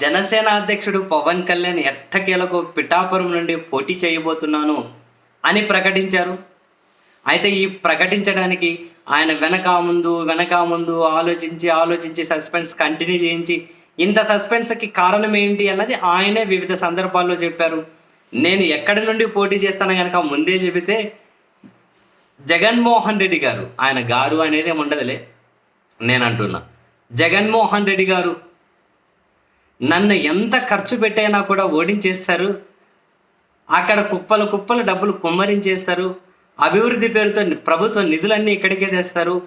జనసేన అధ్యక్షుడు పవన్ కళ్యాణ్ ఎట్టకేలకు పిఠాపురం నుండి పోటీ చేయబోతున్నాను అని ప్రకటించారు. అయితే ఈ ప్రకటించడానికి ఆయన వెనక ముందు వెనక ముందు ఆలోచించి ఆలోచించి సస్పెన్స్ కంటిన్యూ చేయించి ఇంత సస్పెన్స్కి కారణం ఏంటి అన్నది ఆయనే వివిధ సందర్భాల్లో చెప్పారు. నేను ఎక్కడి నుండి పోటీ చేస్తాను కనుక ముందే చెబితే జగన్మోహన్ రెడ్డి గారు ఆయన గారు అనేది ఏమి ఉండదులే నేను అంటున్నా జగన్మోహన్ రెడ్డి గారు నన్ను ఎంత ఖర్చు పెట్టైనా కూడా ఓడించేస్తారు. అక్కడ కుప్పలు కుప్పలు డబ్బులు కుమ్మరించేస్తారు. అభివృద్ధి పేరుతో ప్రభుత్వ నిధులన్నీ ఇక్కడికే తెస్తారు.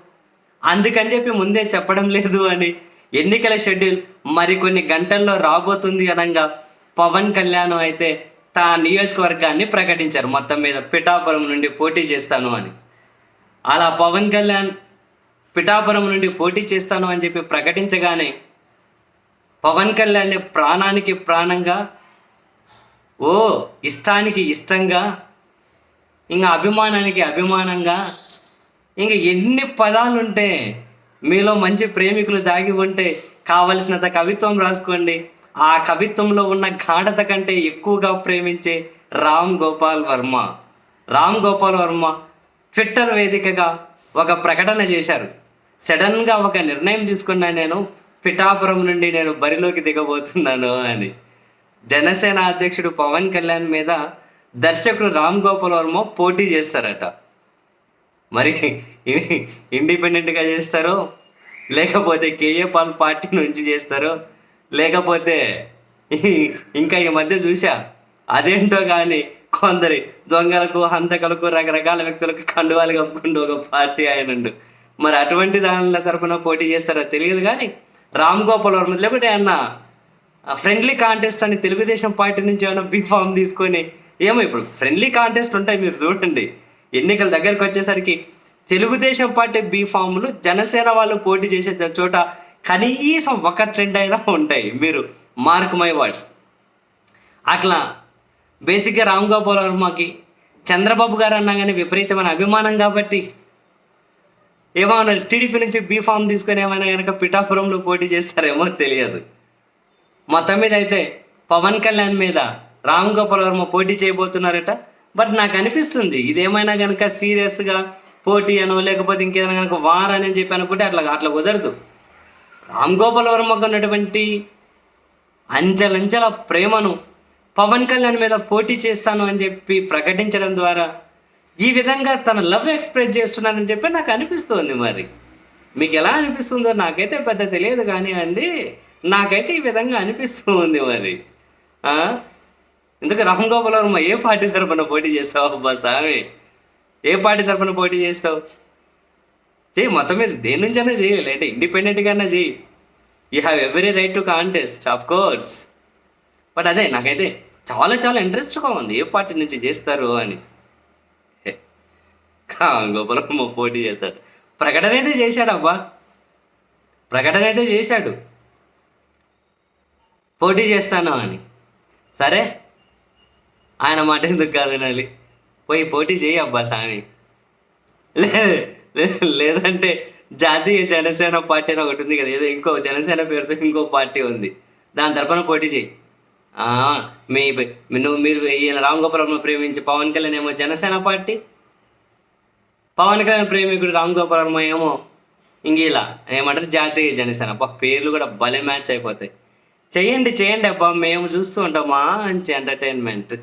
అందుకని చెప్పి ముందే చెప్పడం లేదు అని ఎన్నికల షెడ్యూల్ మరికొన్ని గంటల్లో రాబోతుంది అనగా పవన్ కళ్యాణ్ అయితే తా నియోజకవర్గాన్ని ప్రకటించారు. మొత్తం మీద పిఠాపురం నుండి పోటీ చేస్తాను అని. అలా పవన్ కళ్యాణ్ పిఠాపురం నుండి పోటీ చేస్తాను అని చెప్పి ప్రకటించగానే పవన్ కళ్యాణ్ ప్రాణానికి ప్రాణంగా ఓ ఇష్టానికి ఇష్టంగా ఇంకా అభిమానానికి అభిమానంగా ఇంకా ఎన్ని పదాలు ఉంటే మీలో మంచి ప్రేమికులు దాగి ఉంటే కావలసినంత కవిత్వం రాసుకోండి. ఆ కవిత్వంలో ఉన్న గాఢత కంటే ఎక్కువగా ప్రేమించే రామ్ గోపాల్ వర్మ. రామ్ గోపాల్ వర్మ ట్విట్టర్ వేదికగా ఒక ప్రకటన చేశారు. సడన్గా ఒక నిర్ణయం తీసుకున్నా నేను. పిఠాపురం నుండి నేను బరిలోకి దిగబోతున్నాను అని. జనసేన అధ్యక్షుడు పవన్ కళ్యాణ్ మీద దర్శకుడు రామ్ గోపాల్ వర్మ పోటీ చేస్తారట. మరి ఇండిపెండెంట్గా చేస్తారో లేకపోతే కేఏ పాల్ పార్టీ నుంచి చేస్తారో లేకపోతే ఇంకా ఈ మధ్య చూసా అదేంటో కానీ కొందరి దొంగలకు హంతకలకు రకరకాల వ్యక్తులకు కండువాలు కప్పుకుంటూ ఒక పార్టీ ఆయనండు. మరి అటువంటి దానిల తరపున పోటీ చేస్తారో తెలియదు కానీ రామ్ గోపాల్ వర్మ లేకపోతే అన్న ఫ్రెండ్లీ కాంటెస్ట్ అని తెలుగుదేశం పార్టీ నుంచి ఏమైనా బీ ఫామ్ తీసుకొని ఏమో ఇప్పుడు ఫ్రెండ్లీ కాంటెస్ట్ ఉంటాయి మీరు చూడండి. ఎన్నికల దగ్గరకు వచ్చేసరికి తెలుగుదేశం పార్టీ బీ ఫామ్లు జనసేన వాళ్ళు పోటీ చేసే చోట కనీసం ఒక ట్రెండ్ అయినా ఉంటాయి. మీరు మార్క్ మై వర్డ్స్ అట్లా బేసిక్గా రామ్ గోపాల్ వర్మకి చంద్రబాబు గారు అన్నా కానీ విపరీతమైన అభిమానం కాబట్టి ఏమైనా టీడీపీ నుంచి బీఫామ్ తీసుకొని ఏమైనా కనుక పిఠాపురంలో పోటీ చేస్తారేమో తెలియదు. మొత్తం మీద అయితే పవన్ కళ్యాణ్ మీద రామ్ గోపాల్ వర్మ పోటీ చేయబోతున్నారట. బట్ నాకు అనిపిస్తుంది ఇదేమైనా కనుక సీరియస్గా పోటీ అనో లేకపోతే ఇంకేదైనా కనుక వార్ అని చెప్పి అనుకుంటే అట్లా అట్లా కుదరదు. రామ్ గోపాల్ వర్మకు ఉన్నటువంటి అంచెలంచెల ప్రేమను పవన్ కళ్యాణ్ మీద పోటీ చేస్తాను అని చెప్పి ప్రకటించడం ద్వారా ఈ విధంగా తన లవ్ ఎక్స్ప్రెస్ చేస్తున్నానని చెప్పి నాకు అనిపిస్తుంది మరి. మీకు ఎలా అనిపిస్తుందో నాకైతే పెద్ద తెలియదు కానీ అండి నాకైతే ఈ విధంగా అనిపిస్తూ ఉంది మరి ఇందుకు రామ్ గోపాల్ వర్మ ఏ పార్టీ తరపున పోటీ చేస్తావు అబ్బా స్వామి ఏ పార్టీ తరపున పోటీ చేస్తావు? చేయి మొత్తం మీద దేని నుంచైనా చేయి లేదంటే ఇండిపెండెంట్గానే చేయి you have every right to contest of course but అదే నాకైతే చాలా చాలా ఇంట్రెస్ట్గా ఉంది. ఏ పార్టీ నుంచి చేస్తారు అని. రామ్ పోటీ చేస్తాడు. ప్రకటన అయితే చేశాడు అబ్బా. ప్రకటన అయితే చేశాడు. పోటీ చేస్తాను అని. సరే? ఆయన మాట ఎందుకు కాదు వినాలి పోయి పోటీ చేయి అబ్బా స్వామి లే లేదంటే జాతీయ జనసేన పార్టీ అని ఒకటి ఉంది కదా ఏదో ఇంకో జనసేన పేరుతో ఇంకో పార్టీ ఉంది. దాని తరపున పోటీ చేయి. ఆ, మీ నువ్వు మీరు ఈయన రామ్ గోపాల్ ప్రేమించి పవన్ కళ్యాణ్ ఏమో జనసేన పార్టీ పవన్ కళ్యాణ్ ప్రేమికుడు రామ్ గోపాల్ వర్మ ఏమో ఇంక ఇలా ఏమంటారు? జాతీయ జనసేన అబ్బా పేర్లు కూడా భలే మ్యాచ్ అయిపోతాయి. చేయండి చేయండి అబ్బా. మేము చూస్తూ ఉంటాం. మంచి ఎంటర్టైన్మెంట్